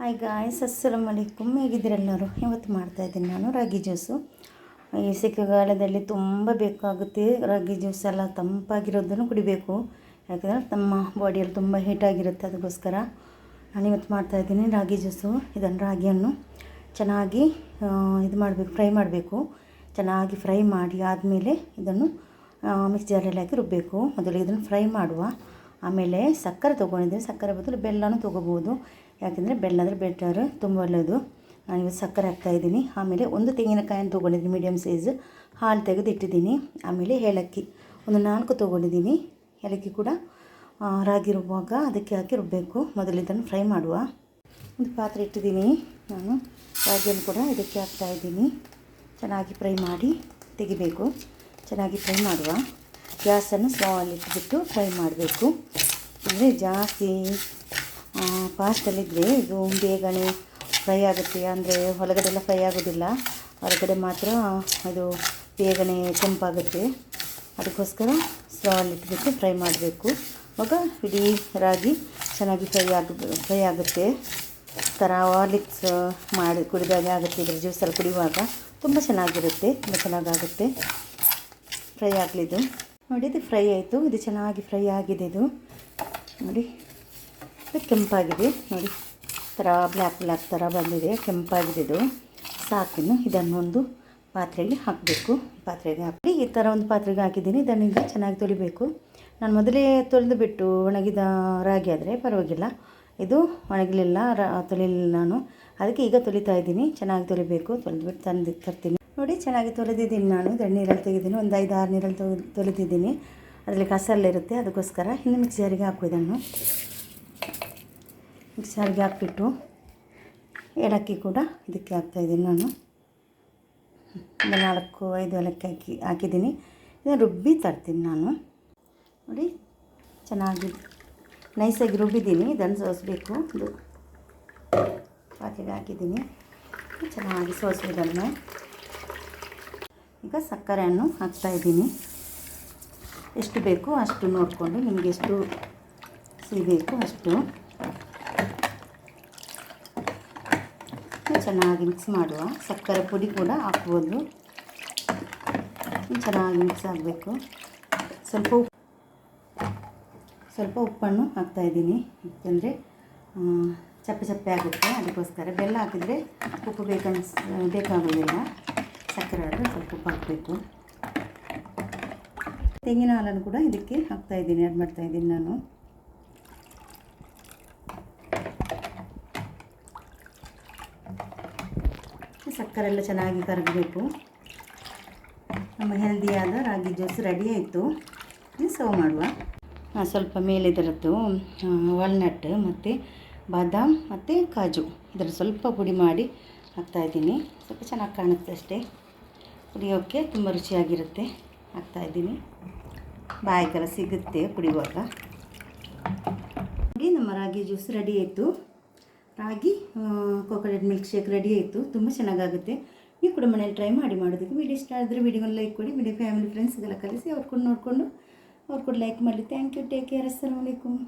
Hi guys ಅಸ್ಸಲಾಮ್ ಅಲೈಕುಮ್ ಹೇಗಿದ್ದೀರೆಲ್ಲರೂ ಇವತ್ತು ಮಾಡ್ತಾಯಿದ್ದೀನಿ ನಾನು ರಾಗಿ ಜ್ಯೂಸು ಈ ಸೆಕೆಗಾಲದಲ್ಲಿ ತುಂಬ ಬೇಕಾಗುತ್ತೆ ರಾಗಿ ಜ್ಯೂಸ್ ಎಲ್ಲ. ತಂಪಾಗಿರೋದನ್ನು ಕುಡಿಬೇಕು. ಯಾಕಂದರೆ ನಮ್ಮ ಬಾಡಿಯಲ್ಲಿ ತುಂಬ ಹೀಟಾಗಿರುತ್ತೆ ಅದಕ್ಕೋಸ್ಕರ. ನಾನು ಇವತ್ತು ಮಾಡ್ತಾಯಿದ್ದೀನಿ ರಾಗಿ ಜ್ಯೂಸು ಇದನ್ನು ರಾಗಿಯನ್ನು ಚೆನ್ನಾಗಿ ಇದು ಮಾಡಬೇಕು, ಫ್ರೈ ಮಾಡಬೇಕು. ಚೆನ್ನಾಗಿ ಫ್ರೈ ಮಾಡಿ ಆದಮೇಲೆ ಇದನ್ನು ಮಿಕ್ಸಿ ಜಾರಲ್ಲಿ ಹಾಕಿ ರುಬ್ಬಬೇಕು ಮೊದಲು ಇದನ್ನು ಫ್ರೈ ಮಾಡುವ. ಆಮೇಲೆ ಸಕ್ಕರೆ ತೊಗೊಂಡಿದ್ದೀನಿ ಸಕ್ಕರೆ ಬದಲು ಬೆಲ್ಲನೂ ತೊಗೋಬೋದು. ಯಾಕೆಂದರೆ ಬೆಲ್ಲ ಅಂದರೆ ಬೆಟರ್, ತುಂಬ ಒಳ್ಳೆಯದು ನಾನು ಇವತ್ತು ಸಕ್ಕರೆ ಹಾಕ್ತಾಯಿದ್ದೀನಿ ಆಮೇಲೆ ಒಂದು ತೆಂಗಿನಕಾಯನ್ನು ತೊಗೊಂಡಿದ್ದೀನಿ ಮೀಡಿಯಮ್ ಸೈಜ್ ಹಾಲು ತೆಗೆದು ಇಟ್ಟಿದ್ದೀನಿ ಆಮೇಲೆ ಏಲಕ್ಕಿ. ಒಂದು ನಾಲ್ಕು ತೊಗೊಂಡಿದ್ದೀನಿ. ಏಲಕ್ಕಿ ಕೂಡ ರಾಗಿ ರುಬ್ಬುವಾಗ ಅದಕ್ಕೆ ಹಾಕಿ ರುಬ್ಬಬೇಕು ಮೊದಲು ಇದನ್ನು ಫ್ರೈ ಮಾಡುವ. ಒಂದು ಪಾತ್ರೆ ಇಟ್ಟಿದ್ದೀನಿ ನಾನು. ರಾಗಿಯನ್ನು ಕೂಡ ಇದಕ್ಕೆ ಹಾಕ್ತಾಯಿದ್ದೀನಿ ಚೆನ್ನಾಗಿ ಫ್ರೈ ಮಾಡಿ ತೆಗಿಬೇಕು. ಚೆನ್ನಾಗಿ ಫ್ರೈ ಮಾಡುವ. ಗ್ಯಾಸನ್ನು ಸ್ಲೋವಲ್ಲಿ ಇಟ್ಬಿಟ್ಟು ಫ್ರೈ ಮಾಡಬೇಕು. ಅಂದರೆ ಜಾಸ್ತಿ ಫಾಸ್ಟಲ್ಲಿದ್ದರೆ ಇದು ಬೇಗನೆ ಫ್ರೈ ಆಗುತ್ತೆ. ಅಂದರೆ ಹೊಲಗಡೆ ಎಲ್ಲ ಫ್ರೈ ಆಗೋದಿಲ್ಲ. ಹೊರಗಡೆ ಮಾತ್ರ ಅದು ಬೇಗನೆ ಕೆಂಪಾಗುತ್ತೆ. ಅದಕ್ಕೋಸ್ಕರ ಸ್ಲೋವಲ್ಲಿ ಇಟ್ಬಿಟ್ಟು ಫ್ರೈ ಮಾಡಬೇಕು. ಆವಾಗ ಇಡೀ ರಾಗಿ ಚೆನ್ನಾಗಿ ಫ್ರೈ ಆಗ, ಫ್ರೈ ಆಗುತ್ತೆ. ಥರ ಹಾರ್ಲಿಕ್ಸ್ ಮಾಡಿ ಕುಡಿದಾಗ ಆಗುತ್ತೆ. ಇದ್ರ ಜ್ಯೂಸಲ್ಲಿ ಕುಡಿಯುವಾಗ ತುಂಬ ಚೆನ್ನಾಗಿರುತ್ತೆ. ತುಂಬ ಚೆನ್ನಾಗಾಗುತ್ತೆ. ಫ್ರೈ ಆಗಲಿದ್ದು ನೋಡಿ, ಇದು ಫ್ರೈ ಆಯಿತು. ಇದು ಚೆನ್ನಾಗಿ ಫ್ರೈ ಆಗಿದೆ ಇದು. ನೋಡಿ, ಇದು ಕೆಂಪಾಗಿದೆ. ನೋಡಿ ಥರ ಬ್ಲ್ಯಾಕ್ ಬ್ಲ್ಯಾಕ್ ಥರ ಬಂದಿದೆ. ಕೆಂಪಾಗಿದೆ ಇದು. ಸಾಕಿನ್ನು ಇದನ್ನೊಂದು ಪಾತ್ರೆಗೆ ಹಾಕಬೇಕು. ಪಾತ್ರೆಗೆ ಹಾಕಿ ಈ ಥರ ಒಂದು ಪಾತ್ರೆಗೆ ಹಾಕಿದ್ದೀನಿ. ಇದನ್ನು ಈಗ ಚೆನ್ನಾಗಿ ತೊಳಿಬೇಕು. ನಾನು ಮೊದಲೇ ತೊಳೆದು ಬಿಟ್ಟು ಒಣಗಿದ ರಾಗಿ ಆದರೆ ಪರವಾಗಿಲ್ಲ. ಇದು ಒಣಗಲಿಲ್ಲ, ರಾ ತೊಳಿಲಿಲ್ಲ ನಾನು. ಅದಕ್ಕೆ ಈಗ ತೊಳಿತಾ ಇದ್ದೀನಿ. ಚೆನ್ನಾಗಿ ತೊಳಿಬೇಕು. ತೊಳೆದು ಬಿಟ್ಟು ತಂದು ತರ್ತೀನಿ. ನೋಡಿ, ಚೆನ್ನಾಗಿ ತೊಳೆದಿದ್ದೀನಿ ನಾನು. ಎರಡು ನೀರಲ್ಲಿ ತೆಗೆದಿದ್ದೀನಿ. ಒಂದು ಐದು ಆರು ನೀರಲ್ಲಿ ತೊಳೆ ತೊಳೆದಿದ್ದೀನಿ. ಅದರಲ್ಲಿ ಕಸಲ್ಲಿರುತ್ತೆ. ಅದಕ್ಕೋಸ್ಕರ ಇನ್ನು ಮಿಕ್ಸಿ ಜಾರಿಗೆ ಹಾಕು ಇದನ್ನು. ಮಿಕ್ಸಿ ಹಾಕ್ಬಿಟ್ಟು ಏಲಕ್ಕಿ ಕೂಡ ಇದಕ್ಕೆ ಹಾಕ್ತಾಯಿದ್ದೀನಿ ನಾನು. ಒಂದು ನಾಲ್ಕು, ಐದು ಏಲಕ್ಕಿ ಹಾಕಿ, ಹಾಕಿದ್ದೀನಿ. ಇದನ್ನು ರುಬ್ಬಿ ತರ್ತೀನಿ ನಾನು. ನೋಡಿ, ಚೆನ್ನಾಗಿ ನೈಸಾಗಿ ರುಬ್ಬಿದ್ದೀನಿ. ಇದನ್ನು ಸೋಸಬೇಕು. ಇದು ಪಾತ್ರೆಗೆ ಹಾಕಿದ್ದೀನಿ. ಚೆನ್ನಾಗಿ ಸೋಸೋದನ್ನು ಈಗ ಸಕ್ಕರೆಯನ್ನು ಹಾಕ್ತಾಯಿದ್ದೀನಿ ಎಷ್ಟು ಬೇಕು ಅಷ್ಟು ನೋಡಿಕೊಂಡು ನಿಮಗೆ ಎಷ್ಟು ಸಿಹಿ ಬೇಕು ಅಷ್ಟು ಚೆನ್ನಾಗಿ ಮಿಕ್ಸ್ ಮಾಡುವ. ಸಕ್ಕರೆ ಪುಡಿ ಕೂಡ ಹಾಕ್ಬೋದು. ಚೆನ್ನಾಗಿ ಮಿಕ್ಸ್ ಆಗಬೇಕು. ಸ್ವಲ್ಪ ಸ್ವಲ್ಪ ಉಪ್ಪನ್ನು ಹಾಕ್ತಾಯಿದ್ದೀನಿ ಯಾಕೆಂದರೆ ಚಪ್ಪೆ ಚಪ್ಪೆ ಆಗುತ್ತೆ. ಅದಕ್ಕೋಸ್ಕರ ಬೆಲ್ಲ ಹಾಕಿದರೆ ಉಪ್ಪು ಬೇಕನ್ಸ್ ಬೇಕಾಗೋದಿಲ್ಲ ಸಕ್ಕರೆ ಆದರೆ ಸ್ವಲ್ಪ ಉಪ್ಪು ಹಾಕಬೇಕು. ತೆಂಗಿನ ಹಾಲನ್ನು ಕೂಡ ಇದಕ್ಕೆ ಹಾಕ್ತಾಯಿದ್ದೀನಿ ಆ್ಯಡ್ ಮಾಡ್ತಾಯಿದ್ದೀನಿ ನಾನು. ಸಕ್ಕರೆ ಎಲ್ಲ ಚೆನ್ನಾಗಿ ಕರಗಬೇಕು. ನಮ್ಮ ಹೆಲ್ದಿಯಾದ ರಾಗಿ ಜ್ಯೂಸ್ ರೆಡಿ ಆಯಿತು. ಸರ್ವ್ ಮಾಡುವ. ಹಾಂ, ಸ್ವಲ್ಪ ಮೇಲೆ ಇದರದ್ದು ವಾಲ್ನಟ್ ಮತ್ತು ಬಾದಾಮ್ ಮತ್ತು ಕಾಜು. ಇದರ ಸ್ವಲ್ಪ ಪುಡಿ ಮಾಡಿ ಹಾಕ್ತಾಯಿದ್ದೀನಿ ಸ್ವಲ್ಪ ಚೆನ್ನಾಗಿ ಕಾಣುತ್ತೆ ಅಷ್ಟೇ. ಕುಡಿಯೋಕ್ಕೆ ತುಂಬ ರುಚಿಯಾಗಿರುತ್ತೆ. ಹಾಕ್ತಾಯಿದ್ದೀನಿ ಥರ ಸಿಗುತ್ತೆ ಕುಡಿಯುವಾಗ. ಹಾಗೆ ನಮ್ಮ ರಾಗಿ ಜ್ಯೂಸ್ ರೆಡಿ ಆಯಿತು. Ragi coconut milk shake ready ಆಯಿತು. ತುಂಬ ಚೆನ್ನಾಗಾಗುತ್ತೆ. ನೀವು ಕೂಡ ಮನೇಲಿ ಟ್ರೈ ಮಾಡಿ ಮಾಡೋದಕ್ಕೆ ವಿಡಿಯೋ ಇಷ್ಟ ಆದರೆ ವಿಡಿಯೋನ ಲೈಕ್ ಕೊಡಿ. ವಿಡಿಯೋ ಫ್ಯಾಮಿಲಿ ಫ್ರೆಂಡ್ಸ್ಗೆಲ್ಲ ಕಲಿಸಿ ಅವ್ರು ಕೂಡ ನೋಡಿಕೊಂಡು, ಅವ್ರು ಕೂಡ ಲೈಕ್ ಮಾಡಲಿ. ಥ್ಯಾಂಕ್ ಯು ಟೇಕ್ ಕೇರ್ ಅಸ್ಸಲಾಮ್ ಅಲೈಕುಮ್